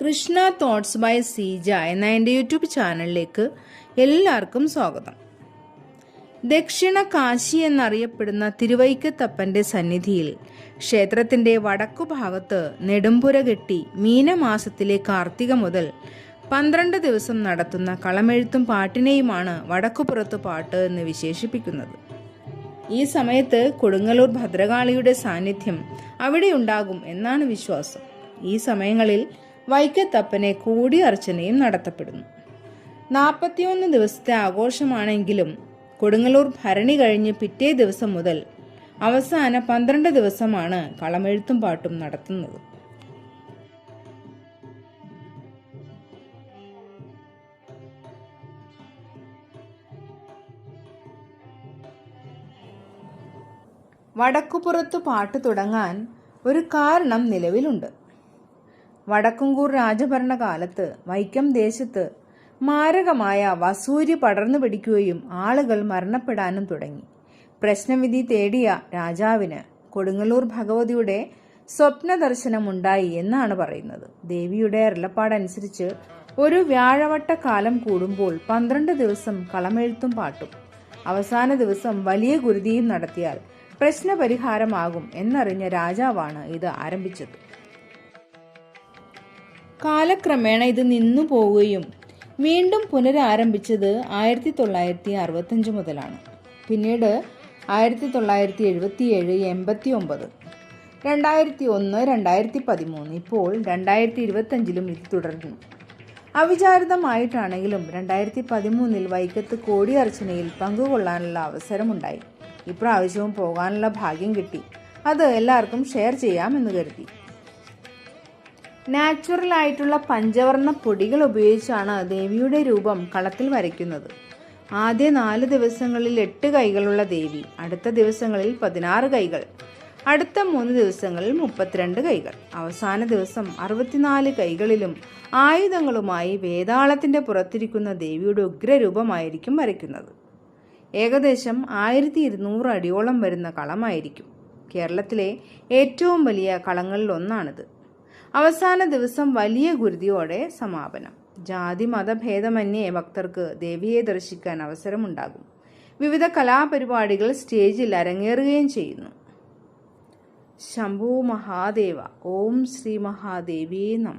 Krishna thoughts by Seeja എന്ന എന്റെ YouTube ചാനലിലേക്ക് എല്ലാവർക്കും സ്വാഗതം. ദക്ഷിണ കാശി എന്നറിയപ്പെടുന്ന തിരുവൈക്കത്തപ്പന്റെ സന്നിധിയിൽ ക്ഷേത്രത്തിന്റെ വടക്കുഭാഗത്ത് നെടുമ്പുര കെട്ടി മീനമാസത്തിലെ കാർത്തിക മുതൽ പന്ത്രണ്ട് ദിവസം നടത്തുന്ന കളമെഴുത്തും പാട്ടിനെയുമാണ് വടക്കുപുറത്ത് പാട്ട് എന്ന് വിശേഷിപ്പിക്കുന്നത്. ഈ സമയത്ത് കൊടുങ്ങല്ലൂർ ഭദ്രകാളിയുടെ സാന്നിധ്യം അവിടെയുണ്ടാകും എന്നാണ് വിശ്വാസം. ഈ സമയങ്ങളിൽ വൈക്കത്തപ്പനെ കൂടിയർച്ചനയും നടത്തപ്പെടുന്നു. നാൽപ്പത്തിയൊന്ന് ദിവസത്തെ ആഘോഷമാണെങ്കിലും കൊടുങ്ങല്ലൂർ ഭരണി കഴിഞ്ഞ് പിറ്റേ ദിവസം മുതൽ അവസാന പന്ത്രണ്ട് ദിവസമാണ് കളമെഴുത്തും പാട്ടും നടത്തുന്നത്. വടക്കുപുറത്ത് പാട്ട് തുടങ്ങാൻ ഒരു കാരണം നിലവിലുണ്ട്. വടക്കുംകൂർ രാജഭരണകാലത്ത് വൈക്കം ദേശത്ത് മാരകമായ വസൂരി പടർന്നു പിടിക്കുകയും ആളുകൾ മരണപ്പെടാനും തുടങ്ങി. പ്രശ്നവിധി തേടിയ രാജാവിന് കൊടുങ്ങല്ലൂർ ഭഗവതിയുടെ സ്വപ്ന ദർശനമുണ്ടായി എന്നാണ് പറയുന്നത്. ദേവിയുടെ അരുളപ്പാടനുസരിച്ച് ഒരു വ്യാഴവട്ട കാലം കൂടുമ്പോൾ പന്ത്രണ്ട് ദിവസം കളമെഴുത്തും പാട്ടും അവസാന ദിവസം വലിയ ഗുരുതിയും നടത്തിയാൽ പ്രശ്നപരിഹാരമാകും എന്നറിഞ്ഞ രാജാവാണ് ഇത് ആരംഭിച്ചത്. കാലക്രമേണ ഇത് നിന്നു പോവുകയും വീണ്ടും പുനരാരംഭിച്ചത് ആയിരത്തി തൊള്ളായിരത്തി അറുപത്തഞ്ച് മുതലാണ്. പിന്നീട് ആയിരത്തി തൊള്ളായിരത്തി എഴുപത്തിയേഴ് എൺപത്തി ഒമ്പത് രണ്ടായിരത്തി ഒന്ന് രണ്ടായിരത്തി പതിമൂന്ന് ഇപ്പോൾ രണ്ടായിരത്തി ഇരുപത്തഞ്ചിലും ഇത് തുടരുന്നു. അവിചാരിതമായിട്ടാണെങ്കിലും രണ്ടായിരത്തി പതിമൂന്നിൽ വൈക്കത്ത് കോടിയർച്ചനയിൽ പങ്കുകൊള്ളാനുള്ള അവസരമുണ്ടായി. ഇപ്രാവശ്യവും പോകാനുള്ള ഭാഗ്യം കിട്ടി. അത് എല്ലാവർക്കും ഷെയർ ചെയ്യാമെന്ന് കരുതി. നാച്ചുറൽ ആയിട്ടുള്ള പഞ്ചവർണ പൊടികൾ ഉപയോഗിച്ചാണ് ദേവിയുടെ രൂപം കളത്തിൽ വരയ്ക്കുന്നത്. ആദ്യ നാല് ദിവസങ്ങളിൽ എട്ട് കൈകളുള്ള ദേവി അടുത്ത ദിവസങ്ങളിൽ പതിനാറ് കൈകൾ അടുത്ത മൂന്ന് ദിവസങ്ങളിൽ മുപ്പത്തിരണ്ട് കൈകൾ. അവസാന ദിവസം അറുപത്തിനാല് കൈകളിലും ആയുധങ്ങളുമായി വേതാളത്തിന്റെ പുറത്തിരിക്കുന്ന ദേവിയുടെ ഉഗ്രരൂപമായിരിക്കും വരയ്ക്കുന്നത്. ഏകദേശം ആയിരത്തി ഇരുന്നൂറ് അടിയോളം വരുന്ന കളമായിരിക്കും. കേരളത്തിലെ ഏറ്റവും വലിയ കളങ്ങളിൽ ഒന്നാണിത്. അവസാന ദിവസം വലിയ ഗുരുതിയോടെ സമാപനം. ജാതി മതഭേദമന്യേ ഭക്തർക്ക് ദേവിയെ ദർശിക്കാൻ അവസരമുണ്ടാകും. വിവിധ കലാപരിപാടികൾ സ്റ്റേജിൽ അരങ്ങേറുകയും ചെയ്യുന്നു. ശംഭു മഹാദേവ. ഓം ശ്രീ മഹാദേവിയെ നമ.